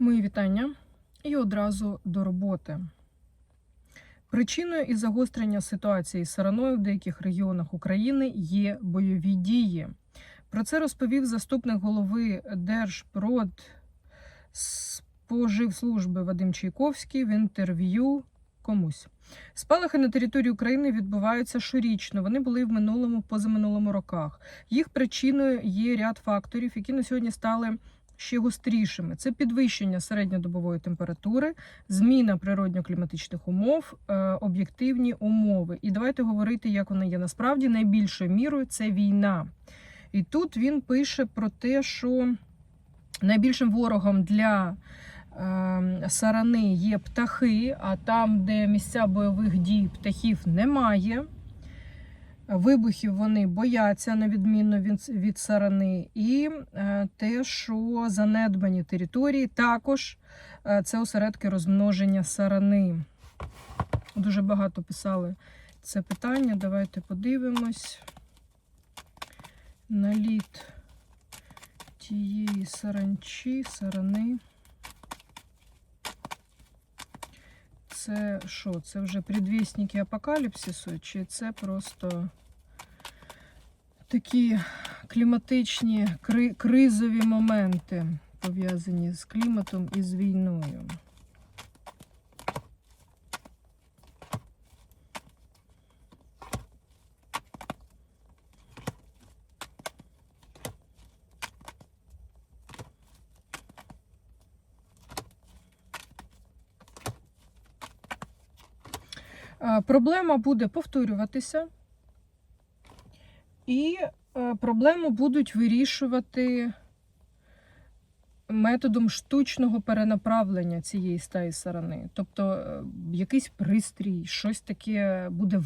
Мої вітання і одразу до роботи. Причиною і загострення ситуації з сараною в деяких регіонах України є бойові дії. Про це розповів заступник голови Держпродспоживслужби Вадим Чайковський в інтерв'ю комусь. Спалахи на території України відбуваються щорічно. Вони були в минулому, позаминулому роках. Їх причиною є ряд факторів, які на сьогодні стали ще гострішими. Це підвищення середньодобової температури, зміна природньо-кліматичних умов, е, об'єктивні умови. І давайте говорити, як вони є насправді найбільшою мірою це війна. І тут він пише про те, що найбільшим ворогом для е, сарани є птахи, а там, де місця бойових дій птахів немає. Вибухів вони бояться, на відміну від, сарани, і е, те, що занедбані території, також е, це осередки розмноження сарани. Дуже багато писали це питання. Давайте подивимось. Наліт тієї саранчі, сарани. Це що? Це вже предвісники апокаліпсису, чи це просто такі кліматичні кризові моменти, пов'язані з кліматом і з війною? Проблема буде повторюватися, і е, проблему будуть вирішувати методом штучного перенаправлення цієї стаї сарани. Тобто е, якийсь пристрій, щось таке буде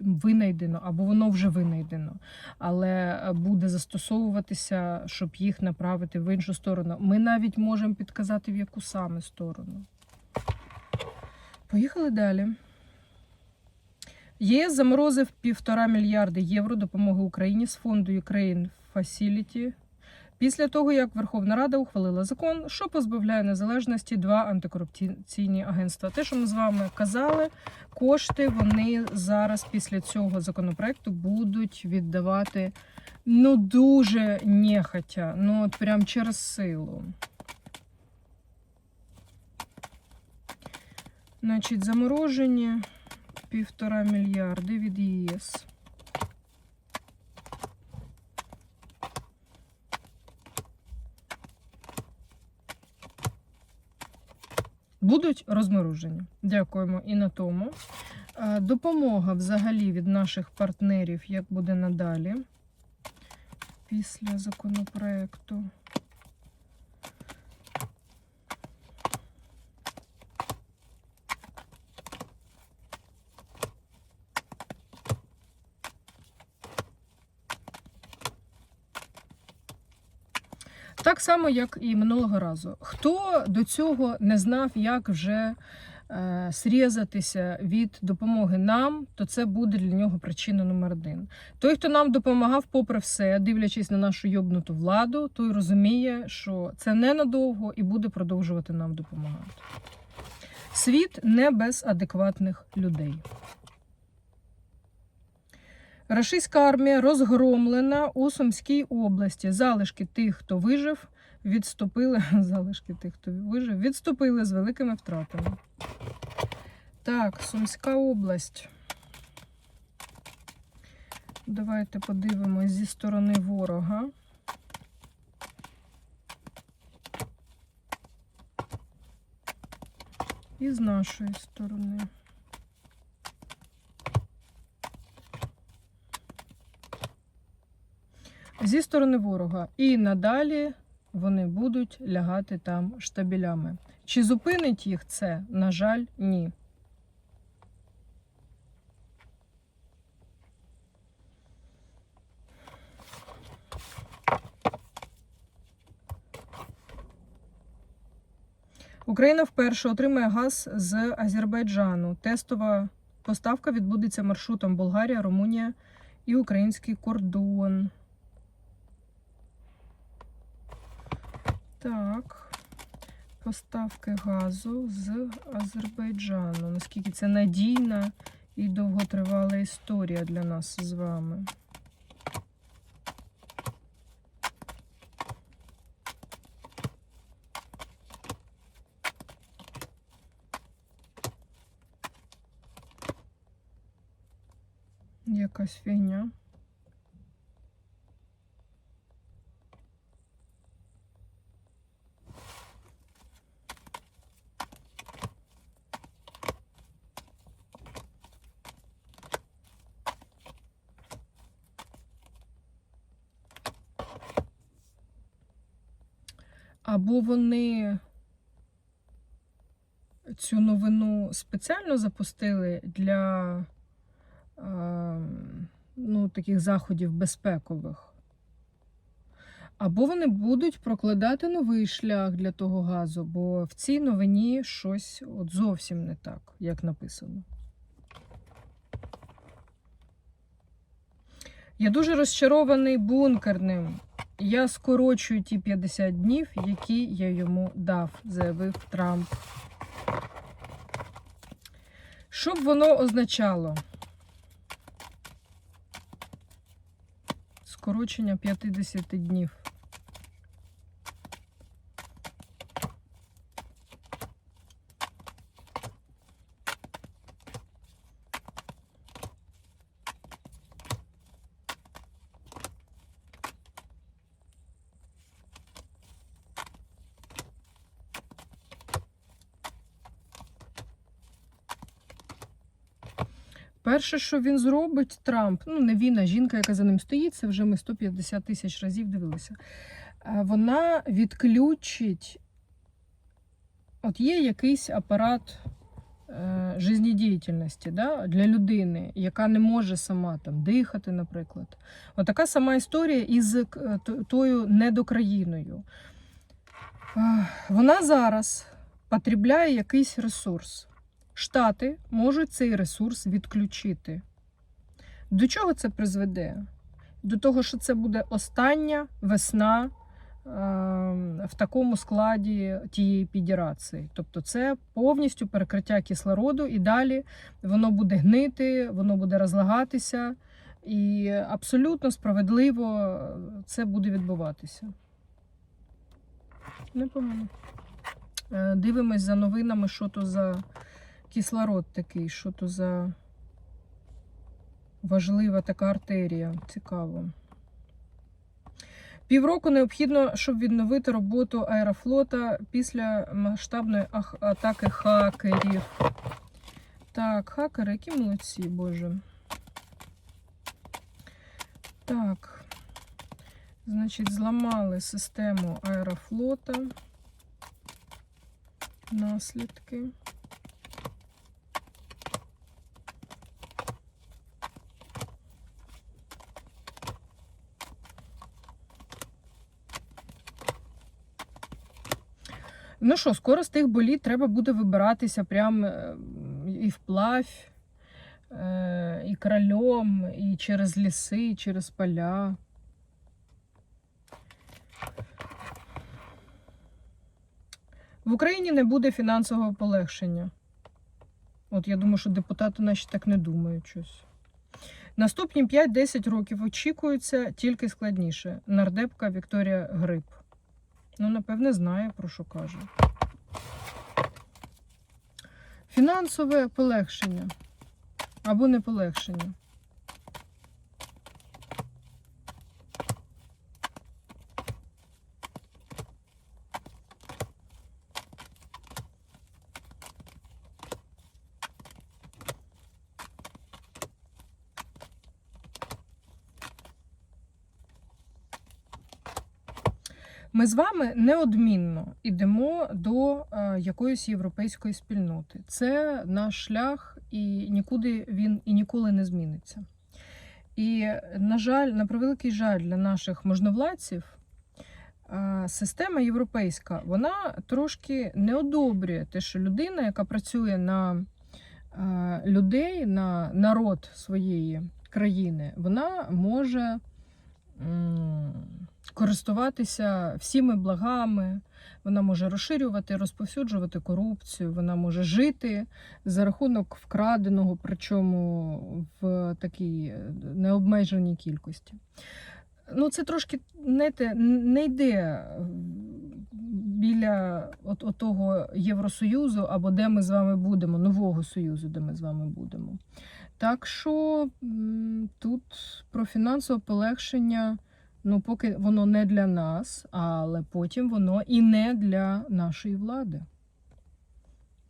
винайдено, або воно вже винайдено, але е, буде застосовуватися, щоб їх направити в іншу сторону. Ми навіть можемо підказати, в яку саме сторону. Поїхали далі. ЄС заморозив півтора мільярди євро допомоги Україні з фонду Ukraine Facility після того, як Верховна Рада ухвалила закон, що позбавляє незалежності два антикорупційні агентства. Те, що ми з вами казали, кошти вони зараз після цього законопроекту будуть віддавати ну дуже нехотя, ну от прям через силу. Значить, заморожені півтора мільярди від ЄС. Будуть розморожені. Дякуємо і на тому. Допомога взагалі від наших партнерів, як буде надалі після законопроекту. Так само, як і минулого разу. Хто до цього не знав, як вже е, срізатися від допомоги нам, то це буде для нього причина номер один. Той, хто нам допомагав, попри все, дивлячись на нашу йобнуту владу, той розуміє, що це ненадовго і буде продовжувати нам допомагати. Світ не без адекватних людей. Рашистська армія розгромлена у Сумській області. Залишки тих, хто вижив, відступили. Залишки тих, хто вижив, відступили з великими втратами. Так, Сумська область. Давайте подивимось зі сторони ворога. І з нашої сторони. Зі сторони ворога. І надалі вони будуть лягати там штабелями. Чи зупинить їх це? На жаль, ні. Україна вперше отримає газ з Азербайджану. Тестова поставка відбудеться маршрутом Болгарія, Румунія і український кордон. Так. поставки газу з Азербайджану. Наскільки це надійна і довготривала історія для нас з вами. Якась фігня. Або вони цю новину спеціально запустили для е, ну, таких заходів безпекових. Або вони будуть прокладати новий шлях для того газу, бо в цій новині щось от зовсім не так, як написано. Я дуже розчарований бункерним. Я скорочую ті 50 днів, які я йому дав, заявив Трамп. Що б воно означало? Скорочення 50 днів. Перше, що він зробить, Трамп, ну не він, а жінка, яка за ним стоїть, це вже ми 150 тисяч разів дивилися. Вона відключить, от є якийсь апарат е, жизнедіяльності да, для людини, яка не може сама там дихати, наприклад. От така сама історія із е, тою недокраїною. Е, Вона зараз потребляє якийсь ресурс. Штати можуть цей ресурс відключити. До чого це призведе? До того, що це буде остання весна е, в такому складі тієї підірації. Тобто це повністю перекриття кислороду, і далі воно буде гнити, воно буде розлагатися, і абсолютно справедливо це буде відбуватися. Непогано. Е, Дивимось за новинами, що то за кислород такий, що то за важлива така артерія. Цікаво. Півроку необхідно, щоб відновити роботу аерофлота після масштабної атаки хакерів. Так, хакери, які молодці, боже. Так. Значить, зламали систему аерофлота. Наслідки. Ну що, скоро з тих боліт треба буде вибиратися прям е, і вплавь, е, і крольом, і через ліси, і через поля. В Україні не буде фінансового полегшення. От я думаю, що депутати наші так не думають щось. Наступні 5-10 років очікується тільки складніше. Нардепка Вікторія Гриб. Ну, напевне, знає, про що каже. Фінансове полегшення. Або не полегшення. Ми з вами неодмінно йдемо до е, якоїсь європейської спільноти. Це наш шлях, і нікуди він і ніколи не зміниться. І, на жаль, на превеликий жаль для наших можновладців, е, система європейська вона трошки не одобрює те, що людина, яка працює на е, людей, на народ своєї країни, вона може користуватися всіми благами, Вона може розширювати, розповсюджувати корупцію, вона може жити за рахунок вкраденого, причому в такій е, необмеженій кількості. Ну, це трошки знаєте, не йде е, біля от, от того Євросоюзу, або де ми з вами будемо, нового союзу, де ми з вами будемо. Так що тут про фінансове полегшення, ну, поки воно не для нас, але потім воно і не для нашої влади.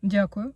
Дякую.